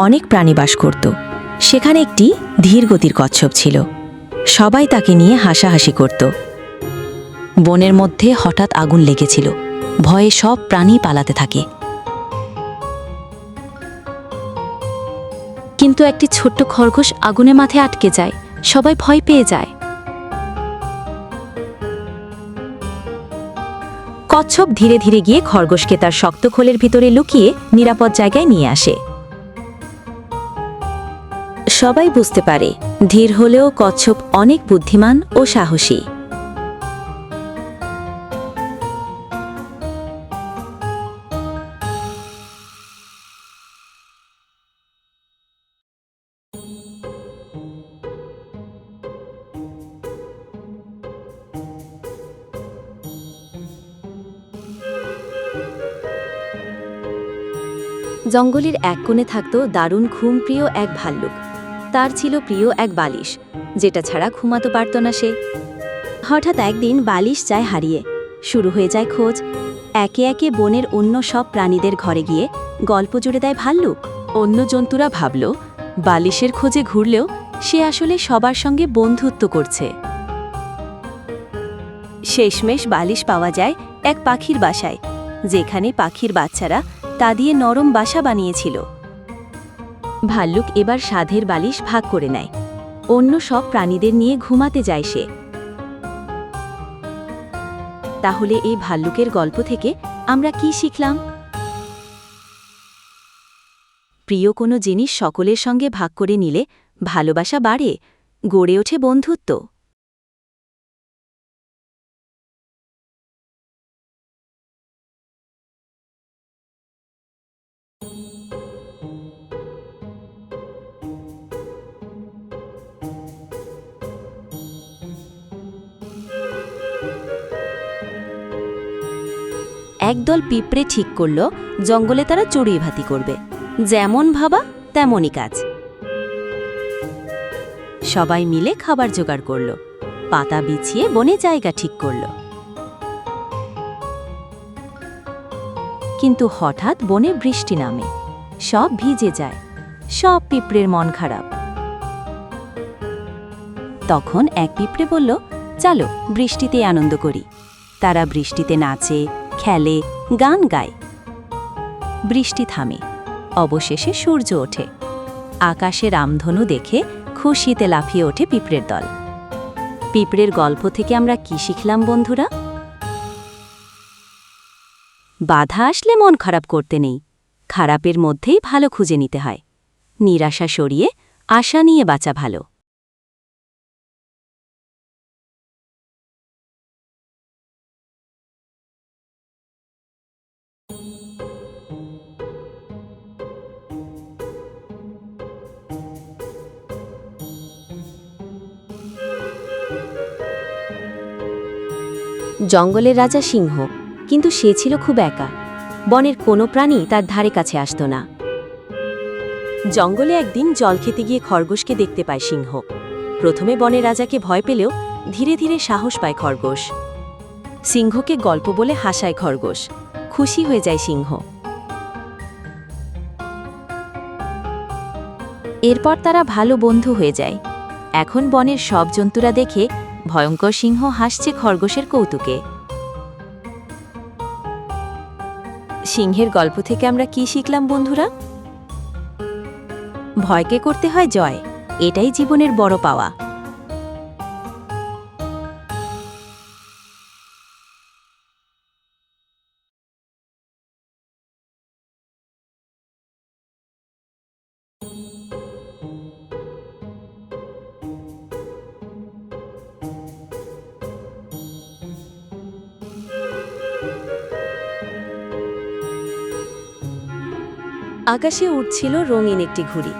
অনেক প্রাণী বাস করত। সেখানে একটি ধীর গতির কচ্ছপ ছিল। সবাই তাকে নিয়ে হাসাহাসি করত। বনের মধ্যে হঠাৎ আগুন লেগেছিল। ভয়ে সব প্রাণী পালাতে থাকে। কিন্তু একটি ছোট্ট খরগোশ আগুনে মাথায় আটকে যায়। সবাই ভয় পেয়ে যায়। কচ্ছপ ধীরে ধীরে গিয়ে খরগোশকে তার শক্ত খোলের ভিতরে লুকিয়ে নিরাপদ জায়গায় নিয়ে আসে। সবাই বুঝতে পারে, ধীর হলেও কচ্ছপ অনেক বুদ্ধিমান ও সাহসী। জঙ্গলের এক কোণে থাকত দারুণ ঘুমপ্রিয় এক ভাল্লুক। তার ছিল প্রিয় এক বালিশ, যেটা ছাড়া ঘুমাতে পারত না সে। হঠাৎ একদিন বালিশ যায় হারিয়ে। শুরু হয়ে যায় খোঁজ। একে একে বনের অন্য সব প্রাণীদের ঘরে গিয়ে গল্প জুড়ে দেয় ভাল্লুক। অন্য জন্তুরা ভাবল, বালিশের খোঁজে ঘুরলেও সে আসলে সবার সঙ্গে বন্ধুত্ব করছে। শেষমেশ বালিশ পাওয়া যায় এক পাখির বাসায়, যেখানে পাখির বাচ্চারা তা দিয়ে নরম বাসা বানিয়েছিল। ভাল্লুক এবার সাধের বালিশ ভাগ করে নেয়। অন্য সব প্রাণীদের নিয়ে ঘুমাতে যায় সে। তাহলে এই ভাল্লুকের গল্প থেকে আমরা কি শিখলাম? প্রিয় কোনো জিনিস সকলের সঙ্গে ভাগ করে নিলে ভালোবাসা বাড়ে, গড়ে ওঠে বন্ধুত্ব। একদল পিঁপড়ে ঠিক করল, জঙ্গলে তারা চড়ুই ভাতি করবে। যেমন ভাবা, তেমনই কাজ। সবাই মিলে খাবার জোগাড় করল। পাতা বিছিয়ে বনে জায়গা ঠিক করল। কিন্তু হঠাৎ বনে বৃষ্টি নামে। সব ভিজে যায়। সব পিঁপড়ের মন খারাপ। তখন এক পিঁপড়ে বলল, চলো বৃষ্টিতে আনন্দ করি। তারা বৃষ্টিতে নাচে খেলে, গান গায়। বৃষ্টি থামে, অবশেষে সূর্য ওঠে। আকাশে রামধনু দেখে খুশিতে লাফিয়ে ওঠে পিঁপড়ের দল। পিঁপড়ের গল্প থেকে আমরা কি শিখলাম বন্ধুরা? বাধা আসলে মন খারাপ করতে নেই। খারাপের মধ্যেই ভালো খুঁজে নিতে হয়। নিরাশা সরিয়ে আশা নিয়ে বাঁচা ভালো। জঙ্গলের রাজা সিংহ, কিন্তু সে ছিল খুব একা। বনের কোনো প্রাণী তার ধারে কাছে আসত না। জঙ্গলে একদিন জল খেতে গিয়ে খরগোশকে দেখতে পায় সিংহ। প্রথমে বনের রাজাকে ভয় পেলেও ধীরে ধীরে সাহস পায় খরগোশ। সিংহকে গল্প বলে হাসায় খরগোশ। খুশি হয়ে যায় সিংহ। এরপর তারা ভালো বন্ধু হয়ে যায়। এখন বনের সব জন্তুরা দেখে ভয়ঙ্কর সিংহ হাসছে খরগোশের কৌতুকে। সিংহের গল্প থেকে আমরা কি শিখলাম বন্ধুরা? ভয়কে করতে হয় জয়, এটাই জীবনের বড় পাওয়া। আকাশে উঠছিল রঙিন একটি ঘুড়ি।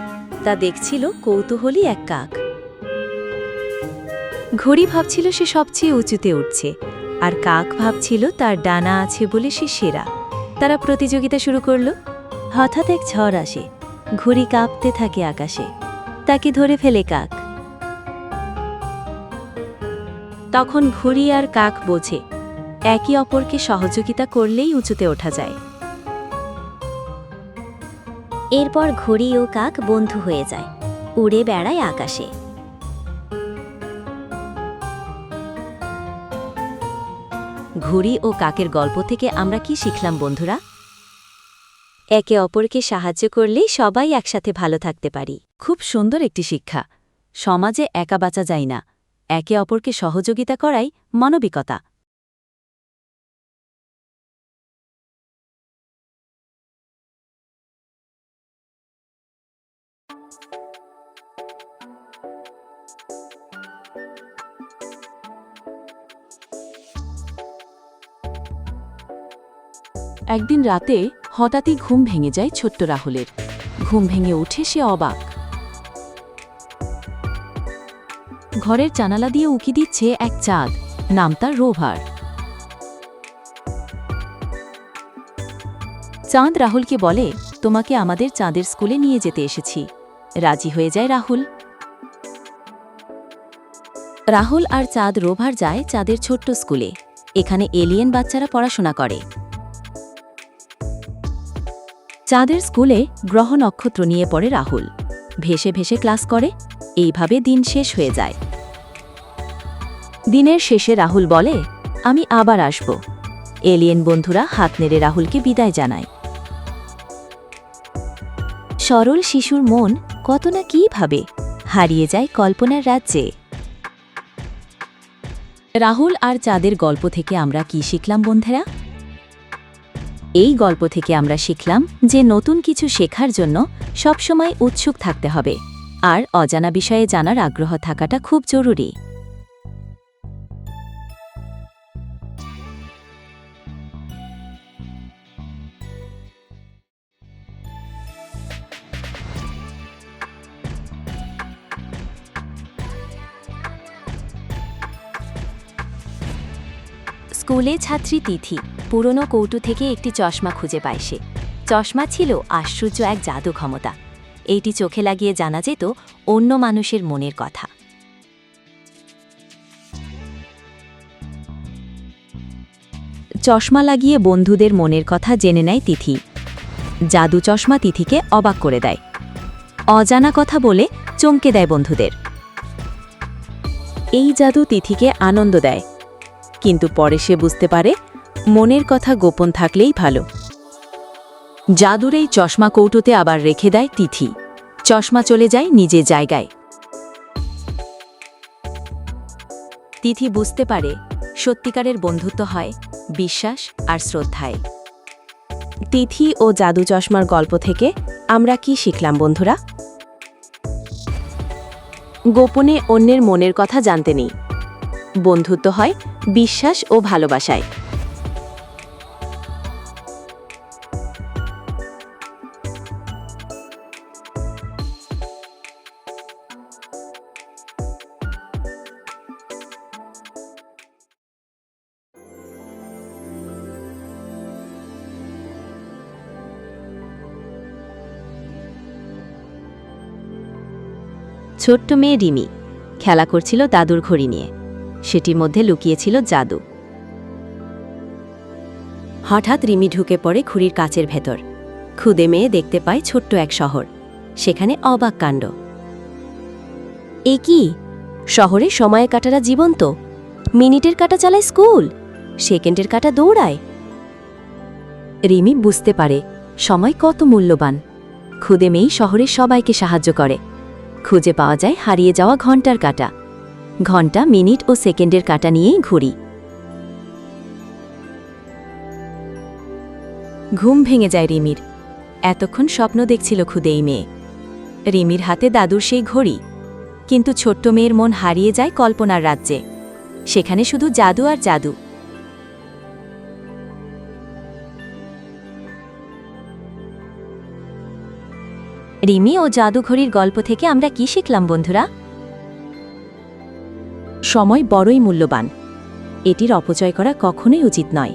তা দেখছিল কৌতূহলী এক কাক। ঘড়ি ভাবছিল সে সবচেয়ে উঁচুতে উঠছে, আর কাক ভাবছিল তার ডানা আছে বলে সে সেরা। তারা প্রতিযোগিতা শুরু করল। হঠাৎ এক ঝড় আসে। ঘুড়ি কাঁপতে থাকে আকাশে। তাকে ধরে ফেলে কাক। তখন ঘুড়ি আর কাক বোঝে। একে অপরকে সহযোগিতা করলেই উঁচুতে ওঠা যায়। এরপর ঘড়ি ও কাক বন্ধু হয়ে যায়। উড়ে বেড়ায় আকাশে। ঘুড়ি ও কাকের গল্প থেকে আমরা কি শিখলাম বন্ধুরা? একে অপরকে সাহায্য করলেই সবাই একসাথে ভালো থাকতে পারি। খুব সুন্দর একটি শিক্ষা। সমাজে একা বাঁচা যায় না। একে অপরকে সহযোগিতা করাই মানবিকতা। একদিন রাতে হঠাৎই ঘুম ভেঙে যায় ছোট্ট রাহুলের। ঘুম ভেঙে উঠে সে অবাক। ঘরের জানালা দিয়ে উকি দিচ্ছে এক চাঁদ, নাম তার রোভার। চাঁদ রাহুলকে বলে, তোমাকে আমাদের চাঁদের স্কুলে নিয়ে যেতে এসেছি। রাজি হয়ে যায় রাহুল। রাহুল আর চাঁদ রোভার যায় চাঁদের ছোট্ট স্কুলে। এখানে এলিয়েন বাচ্চারা পড়াশোনা করে। চাঁদের স্কুলে গ্রহ নক্ষত্র নিয়ে পড়ে রাহুল। ভেসে ভেসে ক্লাস করে, এইভাবে দিন শেষ হয়ে যায়। দিনের শেষে রাহুল বলে, আমি আবার আসব। এলিয়েন বন্ধুরা হাত নেড়ে রাহুলকে বিদায় জানায়। সরল শিশুর মন কত না কী ভাবে, হারিয়ে যায় কল্পনার রাজ্যে। রাহুল আর চাঁদের গল্প থেকে আমরা কি শিখলাম বন্ধুরা? এই গল্প থেকে আমরা শিখলাম যে নতুন কিছু শেখার জন্য সবসময় উৎসুক থাকতে হবে। আর অজানা বিষয়ে জানার আগ্রহ থাকাটা খুব জরুরি। স্কুলে ছাত্রী তিথি। পুরনো কৌটু থেকে একটি চশমা খুঁজে পায় সে। চশমা ছিল আশ্চর্য এক জাদু ক্ষমতা। এইটি চোখে লাগিয়ে জানা যেত অন্য মানুষের মনের কথা। চশমা লাগিয়ে বন্ধুদের মনের কথা জেনে নেয় তিথি। জাদু চশমা তিথিকে অবাক করে দেয়। অজানা কথা বলে চমকে দেয় বন্ধুদের। এই জাদু তিথিকে আনন্দ দেয়। কিন্তু পরে সে বুঝতে পারে মনের কথা গোপন থাকলেই ভালো। জাদুর এই চশমা কৌটোতে আবার রেখে দেয় তিথি। চশমা চলে যায় নিজের জায়গায়। তিথি বুঝতে পারে সত্যিকারের বন্ধুত্ব হয় বিশ্বাস আর শ্রদ্ধায়। তিথি ও জাদু চশমার গল্প থেকে আমরা কি শিখলাম বন্ধুরা? গোপনে অন্যের মনের কথা জানতে নেই। বন্ধুত্ব হয় বিশ্বাস ও ভালোবাসায়। ছোট্ট মেয়ে রিমি। খেলা করছিল দাদুর ঘড়ি নিয়ে। সেটির মধ্যে লুকিয়েছিল জাদু। হঠাৎ রিমি ঢুকে পড়ে খুঁড়ির কাচের ভেতর। খুদে মেয়ে দেখতে পায় ছোট্ট এক শহর। সেখানে অবাক কাণ্ড। এ কি? শহরে সময়ের কাটারা জীবন্ত। মিনিটের কাটা চালায় স্কুল। সেকেন্ডের কাটা দৌড়ায়। রিমি বুঝতে পারে, সময় কত মূল্যবান। খুদে মেয়েই শহরের সবাইকে সাহায্য করে। খুঁজে পাওয়া যায় হারিয়ে যাওয়া ঘণ্টার কাটা। ঘণ্টা, মিনিট ও সেকেন্ডের কাটা নিয়েই ঘুরি। ঘুম ভেঙে যায় রিমির। এতক্ষণ স্বপ্ন দেখছিল খুদেই মেয়ে। রিমির হাতে দাদুর সেই ঘড়ি। কিন্তু ছোট্ট মেয়ের মন হারিয়ে যায় কল্পনার রাজ্যে। সেখানে শুধু জাদু আর জাদু। রিমি ও জাদুঘড়ির গল্প থেকে আমরা কি শিখলাম, বন্ধুরা? সময় বড়ই মূল্যবান। এটির অপচয় করা কখনোই উচিত নয়।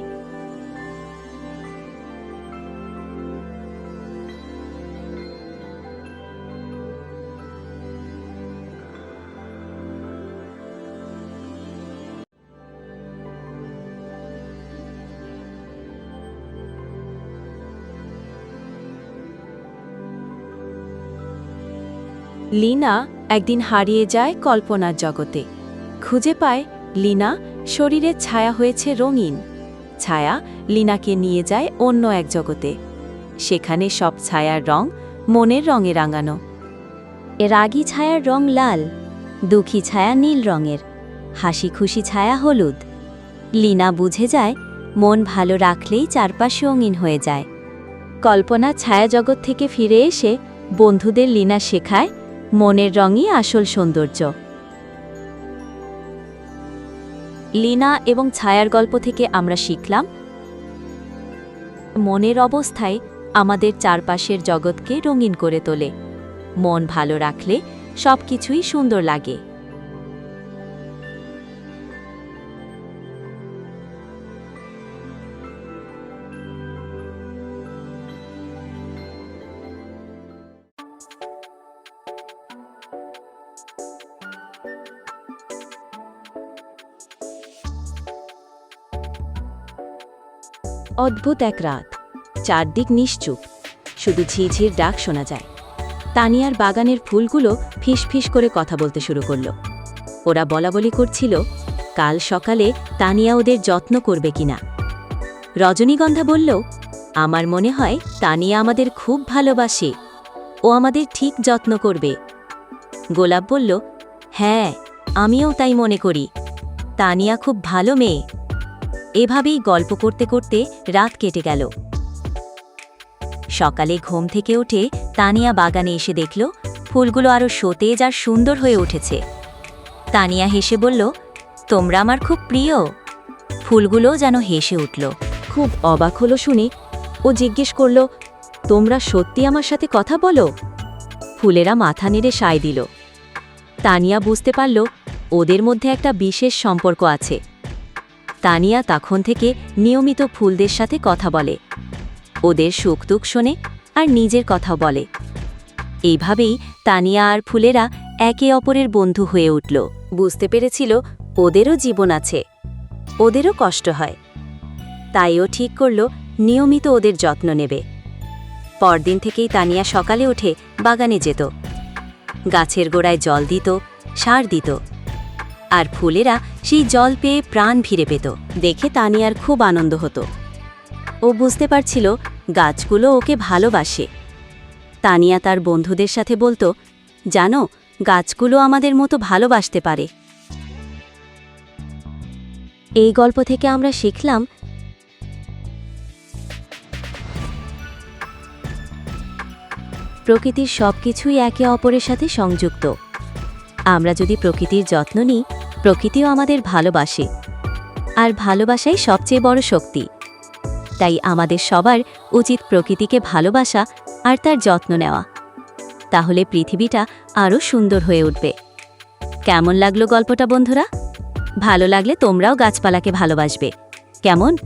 লিনা একদিন হারিয়ে যায় কল্পনার জগতে। খুঁজে পায় লিনা শরীরের ছায়া হয়েছে রঙিন। ছায়া লিনাকে নিয়ে যায় অন্য এক জগতে। সেখানে সব ছায়ার রং মনের রঙে রাঙানো। রাগী ছায়ার রং লাল, দুঃখী ছায়া নীল রঙের হাসি খুশি ছায়া হলুদ। লিনা বুঝে যায় মন ভালো রাখলেই চারপাশ রঙিন হয়ে যায়। কল্পনা ছায়া জগৎ থেকে ফিরে এসে বন্ধুদের লিনা শেখায় মনের রঙই আসল সৌন্দর্য। লীনা এবং ছায়ার গল্প থেকে আমরা শিখলাম, মনের অবস্থায় আমাদের চারপাশের জগৎকে রঙিন করে তোলে। মন ভালো রাখলে সব কিছুই সুন্দর লাগে। অদ্ভুত এক রাত। চারদিক নিশ্চুপ। শুধু ঝিঝির ডাক শোনা যায়। তানিয়ার বাগানের ফুলগুলো ফিস করে কথা বলতে শুরু করল। ওরা বলাবলি করছিল, কাল সকালে তানিয়া ওদের যত্ন করবে কিনা। রজনীগন্ধা বলল, আমার মনে হয় তানিয়া আমাদের খুব ভালোবাসে। ও আমাদের ঠিক যত্ন করবে। গোলাপ বলল হ্যাঁ আমিও তাই মনে করি। তানিয়া খুব ভালো মেয়ে। এভাবেই গল্প করতে করতে রাত কেটে গেল। সকালে ঘুম থেকে উঠে তানিয়া বাগানে এসে দেখল, ফুলগুলো আরও সতেজ আর সুন্দর হয়ে উঠেছে। তানিয়া হেসে বলল, তোমরা আমার খুব প্রিয়। ফুলগুলো যেন হেসে উঠল। খুব অবাক হলো শুনে। ও জিজ্ঞেস করল, তোমরা সত্যি আমার সাথে কথা বলো? ফুলেরা মাথা নেড়ে সায় দিল। তানিয়া বুঝতে পারল, ওদের মধ্যে একটা বিশেষ সম্পর্ক আছে। তানিয়া তখন থেকে নিয়মিত ফুলদের সাথে কথা বলে। ওদের সুখ দুঃখ শোনে আর নিজের কথাও বলে। এইভাবেই তানিয়া আর ফুলেরা একে অপরের বন্ধু হয়ে উঠল। বুঝতে পেরেছিল ওদেরও জীবন আছে। ওদেরও কষ্ট হয়। তাই ও ঠিক করল নিয়মিত ওদের যত্ন নেবে। পরদিন থেকেই তানিয়া সকালে উঠে বাগানে যেত। গাছের গোড়ায় জল দিত, সার দিত। আর ফুলেরা সেই জল পেয়ে প্রাণ ফিরে পেত। দেখে তানিয়ার খুব আনন্দ হতো। ও বুঝতে পারছিল গাছগুলো ওকে ভালোবাসে। তানিয়া তার বন্ধুদের সাথে বলতো, জানো, গাছগুলো আমাদের মতো ভালোবাসতে পারে। এই গল্প থেকে আমরা শিখলাম, প্রকৃতির সব কিছুই একে অপরের সাথে সংযুক্ত। আমরা যদি প্রকৃতির যত্ন নিই প্রকৃতিও আমাদের ভালোবাসে। আর ভালোবাসাই সবচেয়ে বড় শক্তি। তাই আমাদের সবার উচিত প্রকৃতিকে ভালোবাসা আর তার যত্ন নেওয়া। তাহলে পৃথিবীটা আরও সুন্দর হয়ে উঠবে। কেমন লাগল গল্পটা বন্ধুরা? ভালো লাগলে তোমরাও গাছপালাকে ভালোবাসবে। কেমন?